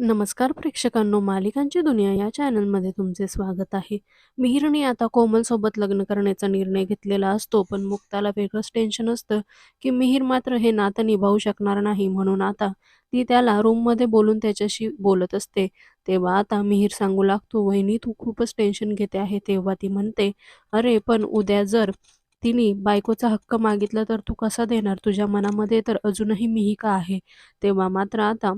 नमस्कार प्रेक्षकांनो, मालिकांची दुनिया या चॅनलमध्ये तुमचे स्वागत आहे. मिहिरने आता कोमलसोबत लग्न करण्याचा निर्णय घेतलेला असतो, पण मुक्ताला वेगळंच टेन्शन असतं की मिहिर मात्र हे नातं निभावू शकणार नाही. म्हणून आता ती त्याला रूममध्ये बोलून त्याच्याशी बोलत असते. तेव्हा आता मिहिर सांगू लागतो, "वहिनी, तू खूपच टेन्शन घेते आहे." तेव्हा ती म्हणते, "अरे, पण उद्या जर तिने बायकोचा हक्क मागितला तर तू कसा देणार? तुझ्या मनामध्ये तर अजूनही मिहिका आहे." तेव्हा मात्र आता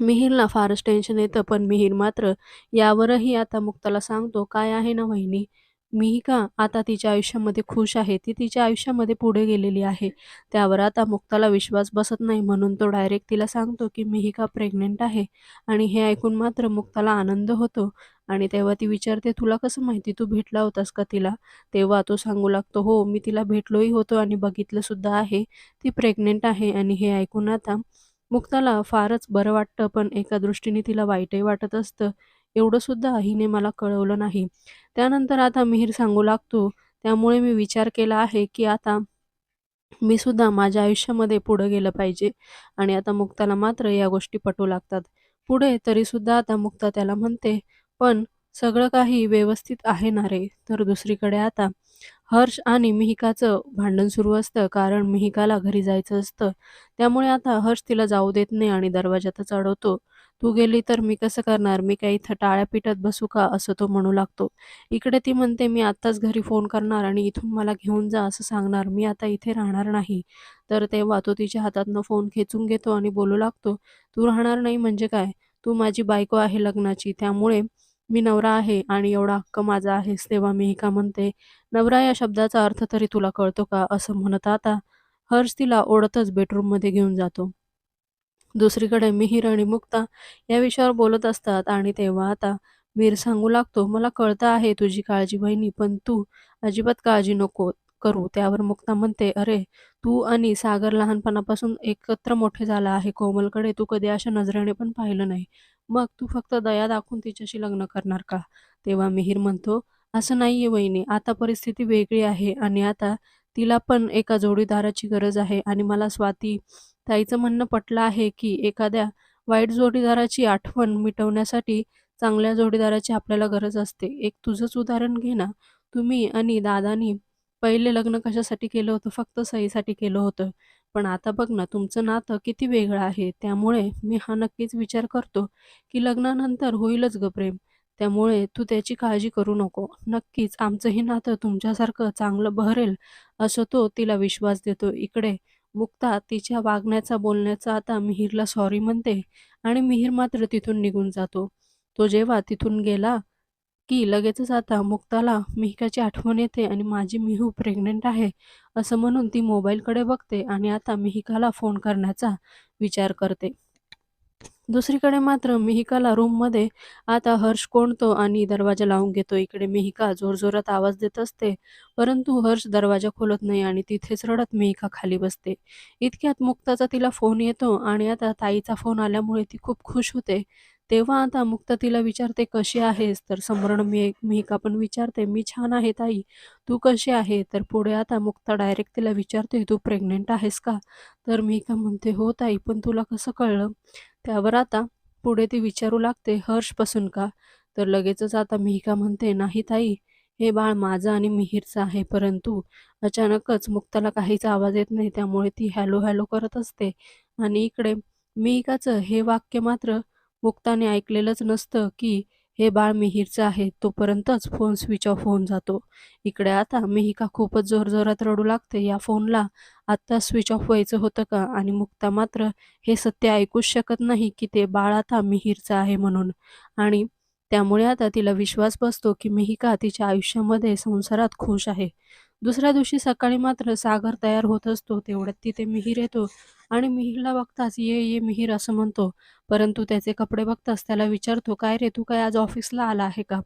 मिहिरला फारच टेन्शन येतं, पण मिहिर मात्र यावरही आता मुक्ताला सांगतो, "काय आहे ना वहिनी, मिहिका आता तिच्या आयुष्यामध्ये खुश आहे. ती तिच्या आयुष्यामध्ये पुढे गेलेली आहे." त्यावर आता मुक्ताला विश्वास बसत नाही, म्हणून तो डायरेक्ट तिला सांगतो, की मिहिका प्रेग्नंट आहे आणि हे ऐकून मात्र मुक्ताला आनंद होतो आणि तेव्हा ती विचारते, "तुला कसं माहिती? तू भेटला होतास का तिला?" तेव्हा तो सांगू लागतो, "हो, मी तिला भेटलोही होतो आणि बघितलं सुद्धा आहे. ती प्रेग्नंट आहे." आणि हे ऐकून आता मुक्ताला फारच बरं वाटतं, पण एका दृष्टीने तिला वाईटही वाटत असतं. एवढं सुद्धा हिने मला कळवलं नाही. त्यानंतर आता मिहीर सांगू लागतो, "त्यामुळे मी विचार केला आहे, की आता मी सुद्धा माझ्या आयुष्यामध्ये पुढं गेलं पाहिजे." आणि आता मुक्ताला मात्र या गोष्टी पटू लागतात. पुढे तरीसुद्धा आता मुक्ता त्याला म्हणते, "पण सगळं काही व्यवस्थित आहे ना रे?" तर दुसरीकडे आता हर्ष आणि मिहिकाचं भांडण सुरू असतं, कारण मिहिकाला घरी जायचं असतं. त्यामुळे आता हर्ष तिला जाऊ देत नाही आणि दरवाजातच अडवतो. "तू गेली तर मी कसं करणार? मी काय इथं टाळ्या पिटत बसू का?" असं तो म्हणू लागतो. इकडे ती म्हणते, "मी आत्ताच घरी फोन करणार आणि इथून मला घेऊन जा असं सांगणार. मी आता इथे राहणार नाही." तर तेव्हा तो तिच्या हातातनं फोन खेचून घेतो आणि बोलू लागतो, "तू राहणार नाही म्हणजे काय? तू माझी बायको आहे लग्नाची, त्यामुळे मी नवरा आहे आणि एवढा हक्क माझा आहेस." तेव्हा मी का म्हणते, "नवरा या शब्दाचा अर्थ तरी तुला कळतो का?" असं म्हणत आता हर्ष तिला ओढतच बेडरूममध्ये घेऊन जातो. दुसरीकडे मिहिर आणि मुक्ता या विषयावर बोलत असतात आणि तेव्हा आता मीर सांगू लागतो, "मला कळतं आहे तुझी काळजी बहिणी पण तू अजिबात काळजी नको करू." त्यावर मुक्ता म्हणते, "अरे, तू आणि सागर लहानपणापासून एकत्र मोठे झाला आहे. कोमलकडे तू कधी अशा नजरेने पण पाहिलं नाही. मग तू फक्त दया दाखवून तिच्याशी लग्न करणार का?" तेव्हा मिहीर म्हणतो, "असं नाहीये वहिनी. आता परिस्थिती वेगळी आहे आणि आता तिला पण एका जोडीदाराची गरज आहे आणि मला स्वाती ताईचं म्हणणं पटलं आहे, की एखाद्या वाईट जोडीदाराची आठवण मिटवण्यासाठी चांगल्या जोडीदाराची आपल्याला गरज असते. एक तुझंच उदाहरण घे ना. तुम्ही आणि दादानी पहिले लग्न कशासाठी केलं होतं? फक्त सहीसाठी केलं होतं. पण आता बघ ना, तुमचं नातं किती वेगळं आहे. त्यामुळे मी हा नक्कीच विचार करतो, की लग्नानंतर होईलच गं प्रेम. त्यामुळे तू त्याची काळजी करू नको. नक्कीच आमचंही नातं तुमच्यासारखं चांगलं बहरेल, असं तो तिला विश्वास देतो. इकडे मुक्ता तिच्या वागण्याचा, बोलण्याचा आता मिहिरला सॉरी म्हणते आणि मिहिर मात्र तिथून निघून जातो. तो जेव्हा तिथून गेला, की लगेचच आता मुक्ताला मिहिकाची आठवण येते आणि माझी मिहू प्रेग्नंट आहे, असं म्हणून ती मोबाईलकडे बघते आणि आता मिहिकाला फोन करण्याचा विचार करते. दुसरीकडे मात्र मिहिकाला रूममध्ये आता हर्ष कोणतो आणि दरवाजा लावून घेतो. इकडे मिहिका जोरजोरात आवाज देत असते, परंतु हर्ष दरवाजा खोलत नाही आणि तिथेच रडत मिहिका खाली बसते. इतक्यात मुक्ताचा तिला फोन येतो आणि आता ताईचा फोन आल्यामुळे ती खूप खुश होते. तेव्हा आता मुक्ता तिला विचारते, "कशी आहेस?" तर समरण मी मिहिका पण विचारते, "मी छान आहे ताई, तू कशी आहे?" तर पुढे आता मुक्ता डायरेक्ट तिला विचारते, "तू प्रेग्नंट आहेस का?" तर मिहिका म्हणते, "हो ताई, पण तुला कसं कळलं?" त्यावर आता पुढे ती विचारू लागते, "हर्षपासून का?" तर लगेचच आता मिहिका म्हणते, "नाही ताई, हे बाळ माझं आणि मिहीरचं आहे." परंतु अचानकच मुक्ताला काहीच आवाज येत नाही. त्यामुळे ती हॅलो, हॅलो करत असते आणि इकडे मिहिकाचं हे वाक्य मात्र मुक्ताने ऐकलेलंच नसतं, की हे बाळ मिहिरचं आहे. तोपर्यंतच फोन स्विच ऑफ होऊन जातो. इकडे आता मिहिका खूपच जोरजोरात रडू लागते. या फोनला आत्ता स्विच ऑफ व्हायचं होतं का? आणि मुक्ता मात्र हे सत्य ऐकूच शकत नाही, की ते बाळ आता मिहिरचं आहे म्हणून. आणि त्यामुळे आता तिला विश्वास बसतो, की मिहिका तिच्या आयुष्यामध्ये, संसारात खुश आहे. दुसऱ्या दिवशी सकाळी मात्र सागर तयार होत असतो. तेवढ्यात तिथे मिहीर येतो आणि मिहिरला बघताच, "ये, ये मिहिर" असं म्हणतो. परंतु त्याचे कपडे बघताच त्याला विचारतो, "काय रे, तू काय आज ऑफिसला आला आहे का?"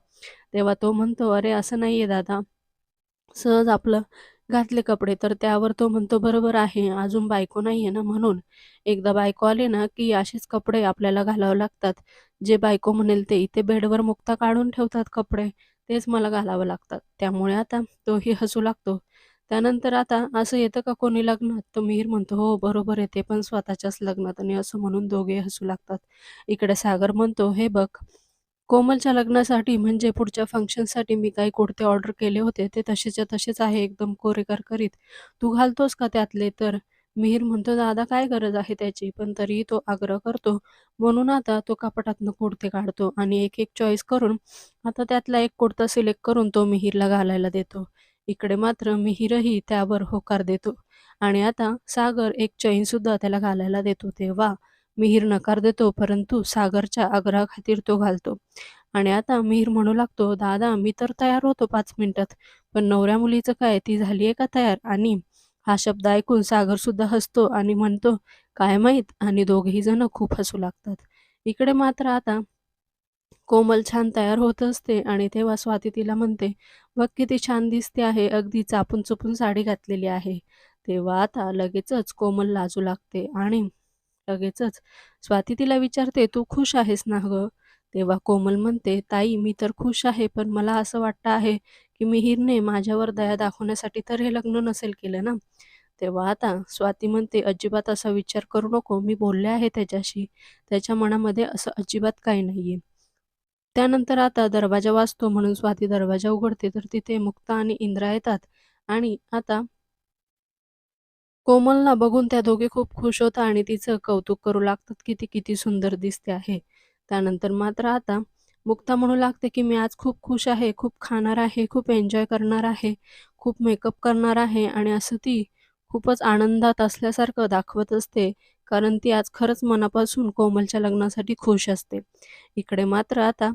तेव्हा तो म्हणतो, "अरे, असं नाहीये दादा. सहज आपलं घातले कपडे." तर त्यावर तो म्हणतो, "बरोबर आहे, अजून बायको नाहीये ना म्हणून. एकदा बायको आली ना, की असेच कपडे आपल्याला घालावे लागतात. जे बायको म्हणेल ते. इथे बेडवर मुक्ता काढून ठेवतात कपडे, तेच मला घालावं लागतात." त्यामुळे आता तोही हसू लागतो. त्यानंतर आता असं येतं का कोणी लग्नात? तर मिहीर म्हणतो, "हो, बरोबर येते पण स्वतःच्याच लग्नात." आणि असं म्हणून दोघे हसू लागतात. इकडे सागर म्हणतो, "हे बघ, कोमलच्या लग्नासाठी म्हणजे पुढच्या फंक्शनसाठी मी काही कुर्ते ऑर्डर केले होते, ते तसेच्या तसेच आहे एकदम कोरेकर करीत तू घालतोस का त्यातले?" तर मिहीर म्हणतो, "दादा काय गरज आहे त्याची?" पण तरीही तो आग्रह करतो. म्हणून आता तो कपाटातनं कुर्ते काढतो आणि एक-एक चॉईस करून आता त्यातला एक कुर्ता सिलेक्ट करून तो मिहीरला घालायला देतो. इकडे मात्र मिहिरही त्यावर होकार देतो आणि आता सागर एक चैनसुद्धा त्याला घालायला देतो. तेव्हा मिहीर नकार देतो, परंतु सागरच्या आग्रहाखातीर तो घालतो आणि आता मिहीर म्हणू लागतो, "दादा, मी तर तयार होतो पाच मिनिटात, पण नवऱ्या मुलीचं काय? ती झाली आहे का तयार?" आणि हा शब्द ऐकून सागर सुद्धा हसतो आणि म्हणतो, "काय माहीत?" आणि दोघेही जण खूप हसू लागतात. इकडे मात्र आता कोमल छान तयार होत असते आणि तेव्हा स्वाती तिला म्हणते, "बघ किती छान दिसते आहे, अगदी चापून-चुपून साडी घातलेली आहे." तेव्हा आता लगेचच कोमल लाजू लागते आणि लगेचच स्वाती तिला विचारते, "तू खुश आहेस ना ग तेव्हा कोमल म्हणते, "ताई, मी तर खुश आहे, पण मला असं वाटतं आहे, की मिहीरने माझ्यावर दया दाखवण्यासाठी तर हे लग्न नसेल केलं ना?" तेव्हा आता स्वाती म्हणते, "अजिबात असा विचार करू नको. मी बोलले आहे त्याच्याशी. त्याच्या मनामध्ये असं अजिबात काही नाहीये." त्यानंतर आता दरवाजा वाचतो म्हणून स्वाती दरवाजा उघडते, तर तिथे मुक्ता आणि इंद्रा येतात आणि आता कोमलला बघून त्या दोघे खूप खुश होतात आणि तिचं कौतुक करू लागतात, की ती किती सुंदर दिसते आहे. त्यानंतर मात्र आता मुक्ता म्हणू लागते, की "मी आज खूप खुश आहे, खूप खाणार आहे, खूप एन्जॉय करणार आहे, खूप मेकअप करणार आहे." आणि असं ती खूपच आनंदात असल्यासारखं दाखवत असते, कारण ती आज खरंच मनापासून कोमलच्या लग्नासाठी खुश असते. इकडे मात्र आता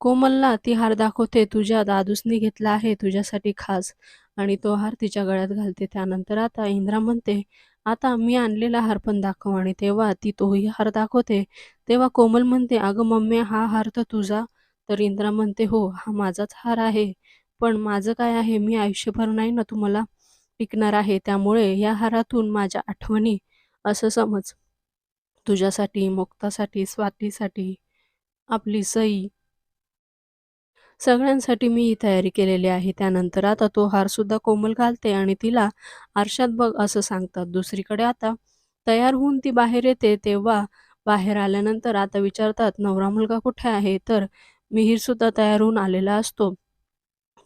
कोमलला ती हार दाखवते, "तुझ्या दादूसनी घेतला आहे तुझ्यासाठी खास." आणि तो हार तिच्या गळ्यात घालते. त्यानंतर आता इंद्रा म्हणते, "आता मी आणलेला हार पण दाखव." आणि तेव्हा ती तोही हार दाखवते. तेव्हा कोमल म्हणते, "अगं मम्मी, हा हार तर तुझा?" तर इंद्रा म्हणते, "हो, हा माझाच हार आहे. पण माझं काय आहे, मी आयुष्यभर नाही ना तुम्हाला टिकणार आहे. त्यामुळे या हारातून माझ्या आठवणी असं समज. तुझ्यासाठी, मुक्तासाठी, स्वातीसाठी, आपली सई सगळ्यांसाठी मी ही तयारी केलेली आहे." त्यानंतर आता तो हारसुद्धा कोमल घालते आणि तिला आरशात बघ असं सांगतात. दुसरीकडे आता तयार होऊन ती बाहेर येते, तेव्हा बाहेर आल्यानंतर आता विचारतात, "नवरा मुलगा कुठे आहे?" तर मिहीरसुद्धा तयार होऊन आलेला असतो.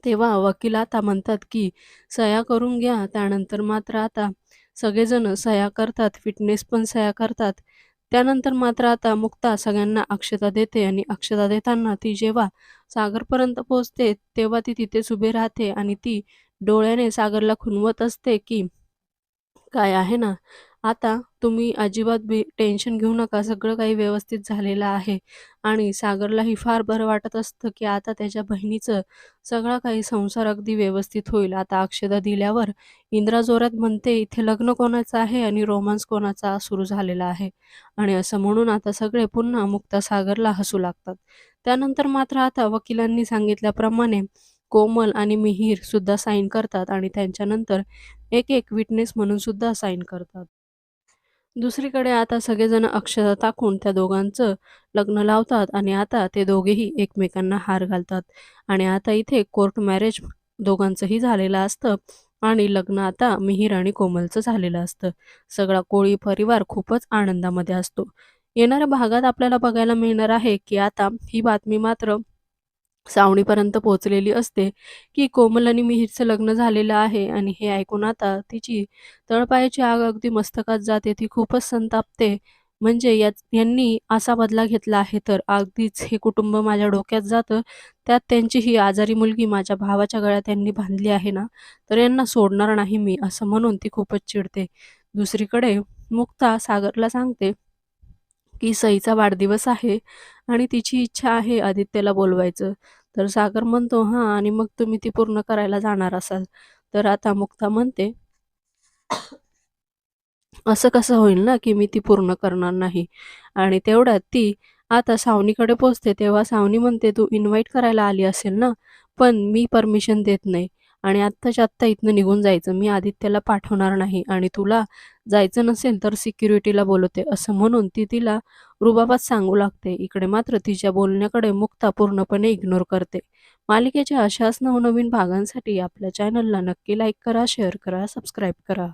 तेव्हा वकील आता म्हणतात, की सह्या करून घ्या. त्यानंतर मात्र आता सगळेजण सह्या करतात, फिटनेस पण सह्या करतात. त्यानंतर मात्र आता मुक्ता सगळ्यांना अक्षता देते आणि अक्षता देताना ती जेव्हा सागरपर्यंत पोहोचते, तेव्हा ती तिथेच उभी राहते आणि ती डोळ्याने सागरला खुनवत असते, की "काय आहे ना, आता तुम्ही अजिबात बी टेन्शन घेऊ नका. सगळं काही व्यवस्थित झालेलं आहे." आणि सागरलाही फार बरं वाटत असतं, की आता त्याच्या बहिणीचं सगळा काही संसार अगदी व्यवस्थित होईल. आता अक्षदा दिल्यावर इंद्रा जोरात म्हणते, "इथे लग्न कोणाचं आहे आणि रोमांस कोणाचा सुरू झालेला आहे." आणि असं म्हणून आता सगळे पुन्हा मुक्ता सागरला हसू लागतात. त्यानंतर मात्र आता वकिलांनी सांगितल्याप्रमाणे कोमल आणि मिहीर सुद्धा साईन करतात आणि त्यांच्यानंतर एक-एक विटनेस म्हणून सुद्धा साईन करतात. दुसरीकडे आता सगळेजण अक्षता टाकून त्या दोघांचं लग्न लावतात आणि आता ते दोघेही एकमेकांना हार घालतात आणि आता इथे कोर्ट मॅरेज दोघांचंही झालेलं असतं आणि लग्न आता मिहीर आणि कोमलचं झालेलं असतं. सगळा कोळी परिवार खूपच आनंदामध्ये असतो. येणाऱ्या भागात आपल्याला बघायला मिळणार आहे, की आता ही बातमी मात्र सावणीपर्यंत पोहोचलेली असते, की कोमल आणि मिहीरचं लग्न झालेलं आहे आणि हे ऐकून आता तिची तळपायाची आग अगदी मस्तकात जाते. ती खूपच संतापते. म्हणजे या यांनी असा बदला घेतला आहे तर अगदीच हे कुटुंब माझ्या डोक्यात जातं. त्यात त्यांची ही आजारी मुलगी माझ्या भावाच्या गळ्यात यांनी बांधली आहे ना, तर यांना सोडणार नाही मी, असं म्हणून ती खूपच चिडते. दुसरीकडे मुक्ता सागरला सांगते, की सईचा वाढदिवस आहे आणि तिची इच्छा आहे आदित्यला बोलवायचं. तर सागर म्हणतो, "हां, आणि मग तुम्ही ती पूर्ण करायला जाणार असाल." तर आता मुक्ता म्हणते, "असं कसं होईल ना, की मी ती पूर्ण करणार नाही." आणि तेवढ्यात ती आता सावनीकडे पोहोचते. तेव्हा सावनी म्हणते, "तू इन्व्हाइट करायला आली असेल ना, पण मी परमिशन देत नाही." आणि आत्ताच्या आत्ता इथनं निघून जायचं. मी आदित्यला पाठवणार नाही आणि तुला जायचं नसेल तर सिक्युरिटीला बोलवते. असं म्हणून ती तिला रुबाबात सांगू लागते. इकडे मात्र तिच्या बोलण्याकडे मुक्ता पूर्णपणे इग्नोर करते. मालिकेच्या अशाच नवनवीन भागांसाठी आपल्या चॅनलला नक्की लाईक करा शेअर करा सबस्क्राईब करा.